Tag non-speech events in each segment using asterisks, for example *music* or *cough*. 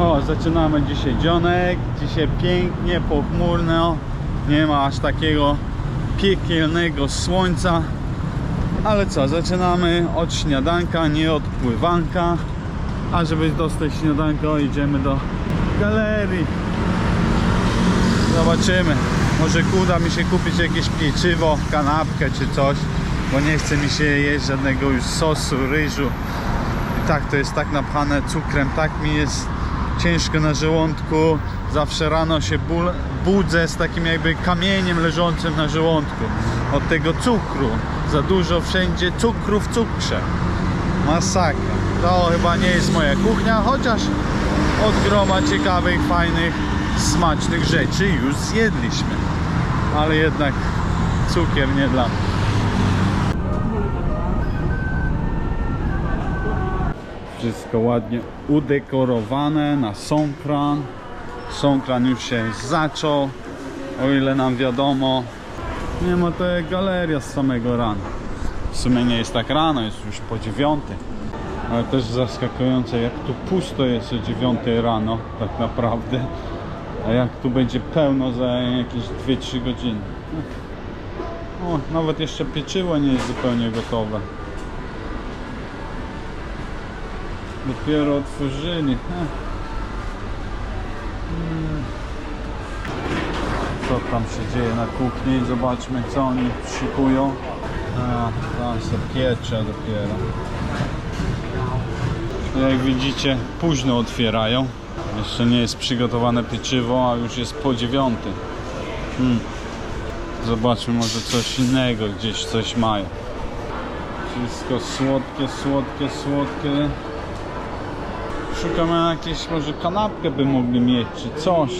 O, zaczynamy dzisiaj dzionek. Dzisiaj pięknie, pochmurno. Nie ma aż takiego piekielnego słońca. Ale co, zaczynamy od śniadanka, nie od pływanka. A żeby dostać śniadanko, idziemy do galerii. Zobaczymy. Może uda mi się kupić jakieś pieczywo, kanapkę czy coś. Bo nie chce mi się jeść żadnego już sosu, ryżu. I tak to jest tak napchane cukrem, tak mi jest ciężko na żołądku. Zawsze rano się budzę z takim jakby kamieniem leżącym na żołądku. Od tego cukru. Za dużo wszędzie cukru w cukrze. Masakra. To chyba nie jest moja kuchnia, chociaż od groma ciekawych, fajnych, smacznych rzeczy już zjedliśmy. Ale jednak cukier nie dla mnie. Wszystko ładnie udekorowane na Songkran. Songkran już się zaczął, o ile nam wiadomo. Nie ma to galeria z samego rana. W sumie nie jest tak rano, jest już po dziewiątej. Ale też zaskakujące jak tu pusto jest o dziewiątej rano tak naprawdę. A jak tu będzie pełno za jakieś 2-3 godziny. O, nawet jeszcze pieczywo nie jest zupełnie gotowe. Dopiero otworzyli. Ech. Mm. Co tam się dzieje na kuchni? Zobaczmy co oni szykują. A, tam się piecze dopiero. Jak widzicie, późno otwierają. Jeszcze nie jest przygotowane pieczywo, a już jest po dziewiątej. Hmm. Zobaczmy, może coś innego, gdzieś coś mają. Wszystko słodkie, słodkie, słodkie. Szukamy jakieś, może kanapkę by mogli mieć, czy coś.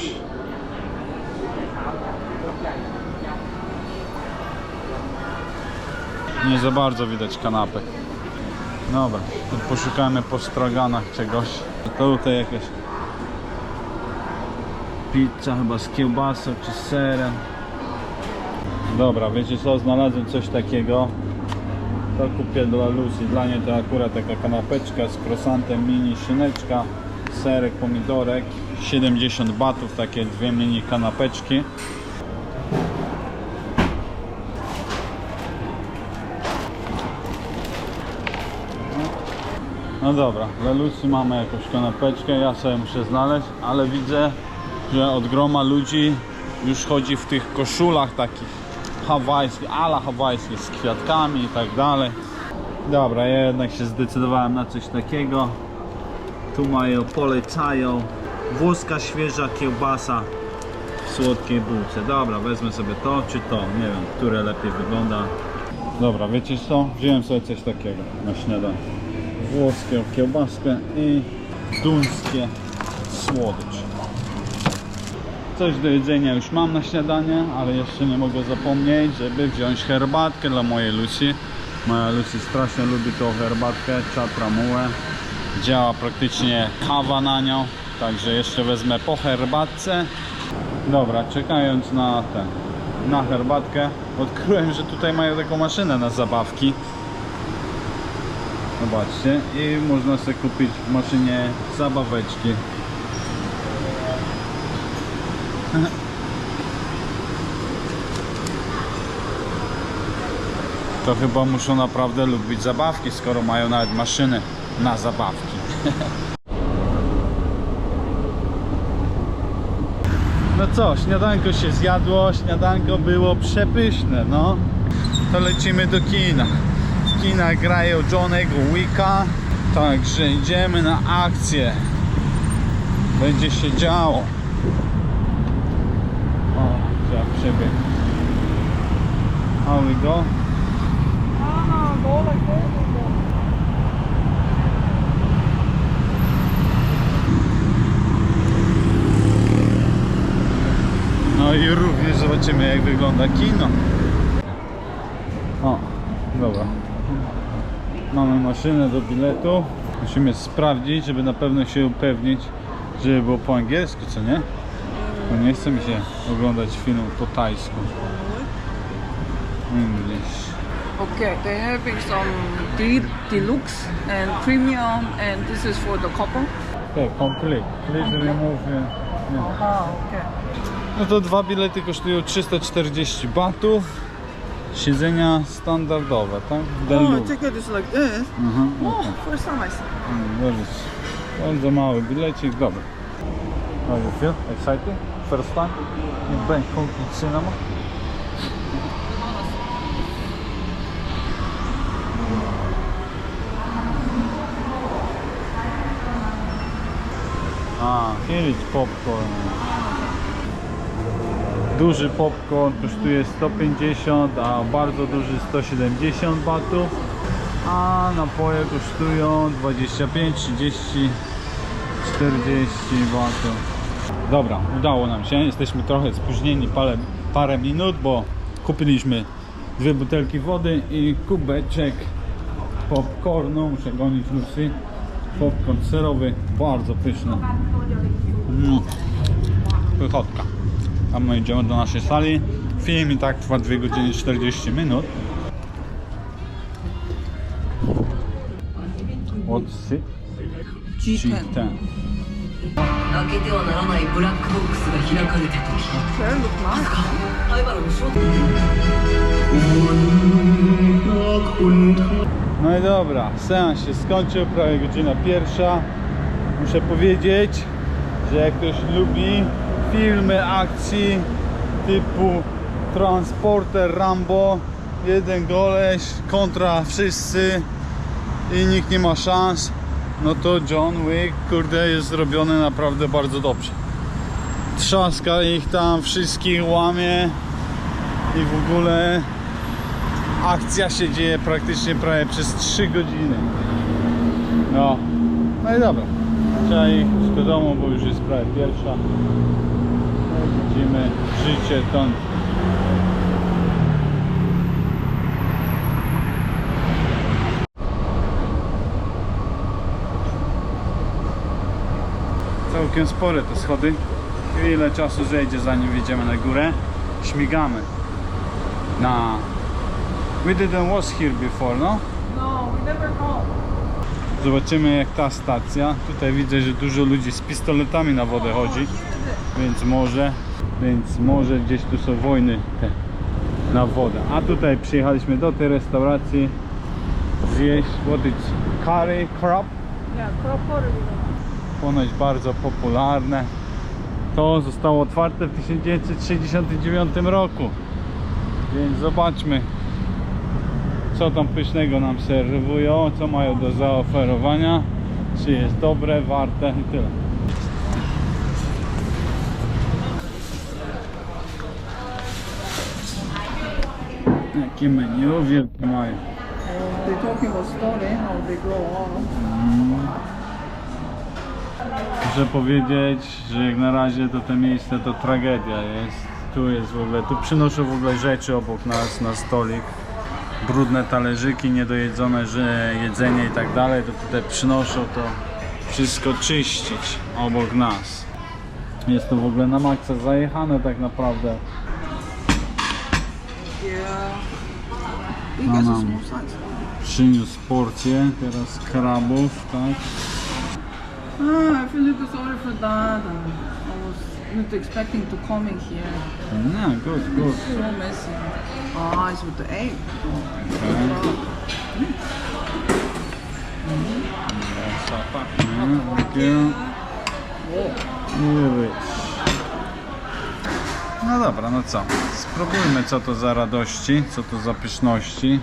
Nie za bardzo widać kanapek. Dobra, to poszukamy po straganach czegoś. To tutaj jakaś pizza chyba z kiełbasą czy serem. Dobra, wiecie co, znalazłem coś takiego. To kupię dla Lucy. Dla niej to akurat taka kanapeczka z croissantem, mini szyneczka, serek, pomidorek. 70 batów, takie dwie mini kanapeczki. No dobra, dla Lucy mamy jakąś kanapeczkę, ja sobie muszę znaleźć, ale widzę, że od groma ludzi już chodzi w tych koszulach takich hawajskich, ala hawajskich z kwiatkami i tak dalej. Dobra, ja jednak się zdecydowałem na coś takiego. Tu mają, polecają włoska świeża kiełbasa w słodkiej bułce. Dobra, wezmę sobie to czy to, nie wiem, które lepiej wygląda. Dobra, wiecie co? Wziąłem sobie coś takiego na śniadanie. Włoską kiełbaskę i duńskie słodycz. Coś do jedzenia już mam na śniadanie, ale jeszcze nie mogę zapomnieć, żeby wziąć herbatkę dla mojej Lucy. Moja Lucy strasznie lubi tą herbatkę, czatramułę. Działa praktycznie kawa na nią, także jeszcze wezmę po herbatce. Dobra, czekając na ten, na herbatkę, odkryłem, że tutaj mają taką maszynę na zabawki. Zobaczcie, i można sobie kupić w maszynie zabaweczki. *laughs* To chyba muszą naprawdę lubić zabawki, skoro mają nawet maszyny na zabawki. *laughs* No co, śniadanko się zjadło, śniadanko było przepyszne, no. To lecimy do kina. W kinach grają Johnego Wicka, także idziemy na akcję. Będzie się działo. Trzeba przebieg. How we go? No i również zobaczymy jak wygląda kino. O, dobra. Mamy maszynę do biletu. Musimy sprawdzić, żeby na pewno się upewnić, żeby było po angielsku, co nie? Bo nie chce mi się oglądać filmu po tajsku. English. Okay, they have some de- deluxe and premium, and this is for the couple. Okay, complete. Please remove. Nie. Aha, okej. No to dwa bilety kosztują 340 batów. Siedzenia standardowe, tak? Oh, Delu. ticket is like this. Mhm, Oh, okej. first time I see. Mm, Bardzo, bardzo mały bilecik, dobry. How you feel? Excited? First time in Bangkok cinema? A, here popcorn. Duży popcorn kosztuje 150, a bardzo duży 170 batów. A napoje kosztują 25, 30, 40 batów. Dobra, udało nam się. Jesteśmy trochę spóźnieni parę, parę minut, bo kupiliśmy dwie butelki wody i kubeczek popcornu. Muszę gonić Lucy. Popcorn serowy, bardzo pyszny. Mm. Pychotka. A my idziemy do naszej sali. Film i tak trwa 2 godziny 40 minut. What's it? G10. G10. 開けてはならないブラックボックスが開かれた時 Very look nice. 灰原の正体 No i dobra, seans się skończył, prawie godzina pierwsza. Muszę powiedzieć, że jak ktoś lubi filmy akcji typu Transporter Rambo, jeden goleś kontra wszyscy i nikt nie ma szans, no to John Wick, kurde, jest zrobiony naprawdę bardzo dobrze. Trzaska ich tam wszystkich, łamie i w ogóle akcja się dzieje praktycznie prawie przez 3 godziny. No, no i dobra. Trzeba iść do domu, bo już jest prawie pierwsza. Widzimy życie ton. Całkiem spore te schody. Ile czasu zejdzie zanim wjedziemy na górę? Śmigamy na We didn't was here before, no? No, we never go. Zobaczymy jak ta stacja. Tutaj widzę, że dużo ludzi z pistoletami na wodę chodzi, więc może, więc może gdzieś tu są wojny te na wodę. A tutaj przyjechaliśmy do tej restauracji zjeść what it's curry crab. Yeah, crop pottery. Ponoć bardzo popularne. To zostało otwarte w 1969 roku. Więc zobaczmy, co tam pysznego nam serwują, co mają do zaoferowania, czy jest dobre, warte i tyle. Jakie menu wielkie mają. They're talking about story, how they grow up. Muszę powiedzieć, że jak na razie to te miejsce to tragedia jest. Tu jest w ogóle, tu przynoszą w ogóle rzeczy obok nas na stolik. Brudne talerzyki, niedojedzone że jedzenie i tak dalej, to tutaj przynoszą to wszystko czyścić obok nas. Jest to w ogóle na maksa zajechane tak naprawdę. No, no. Przyniósł porcję teraz krabów, tak? Ah, I feel a little sorry for that. I was not expecting to come in here. No, good, good. So messy. Ah, it's with the egg. No dobra, no co? Spróbujmy co to za radości, co to za pyszności.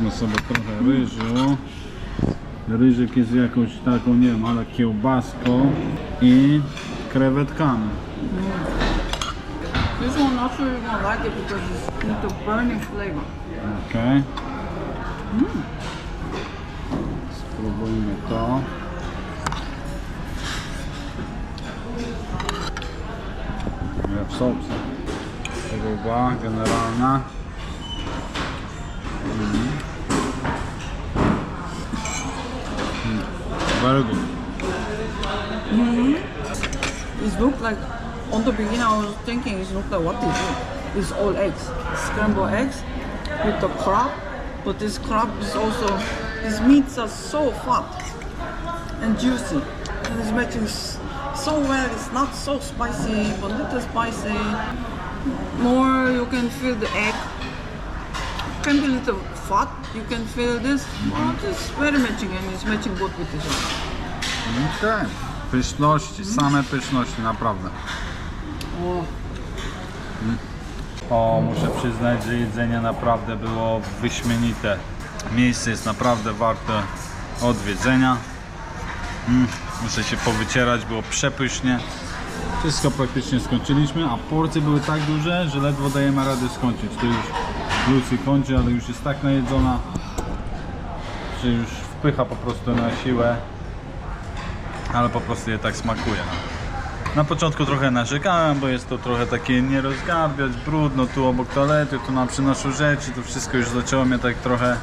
Wezmę sobie trochę ryżu. Ryżyk jest jakąś taką, nie wiem, ale kiełbaską i krewetkami. this one not sure you're gonna like it because it's the burning flavor. Okej. Spróbujmy to. Ja w sos. Próba generalna. Mm. Mm. Very good. It looked like, on the beginning I was thinking it looked like what is it? It's all eggs, scrambled eggs with the crab. But this crab is also, these meats are so fat and juicy. And it's matching so well. It's not so spicy, but little spicy. More, you can feel the egg. Can be a little fat. You can feel this. But it's very matching and it's matching good with this one. Okej. Pyszności, same pyszności, naprawdę. Oh. O, muszę przyznać, że jedzenie naprawdę było wyśmienite. Miejsce jest naprawdę warte odwiedzenia. Mm, muszę się powycierać, było przepysznie. Wszystko praktycznie skończyliśmy, a porcje były tak duże, że ledwo dajemy radę skończyć. To już Lucy kończy, ale już jest tak najedzona, że już wpycha po prostu na siłę. Ale po prostu je tak smakuje. No. Na początku trochę narzekałem, bo jest to trochę takie nie rozgarbiać, brudno, tu obok toalety, tu nam przynoszą rzeczy, to wszystko już zaczęło mnie tak trochę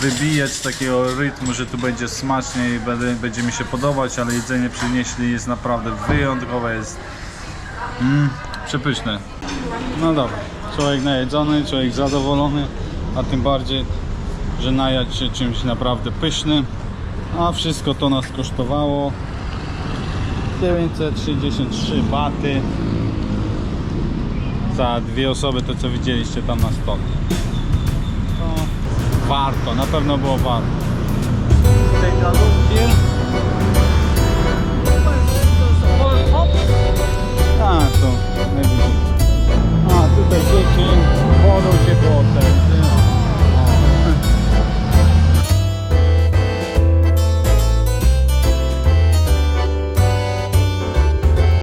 wybijać z takiego rytmu, że tu będzie smacznie i będzie, będzie mi się podobać, ale jedzenie przynieśli jest naprawdę wyjątkowe, jest mm, przepyszne. No dobra, Człowiek najedzony, człowiek zadowolony, a tym bardziej, że najadł się czymś naprawdę pysznym. A wszystko to nas kosztowało 933 baty za dwie osoby, to co widzieliście tam na stole. To warto, na pewno było warto. Tak, to najwyżej. to the chicken bottle water.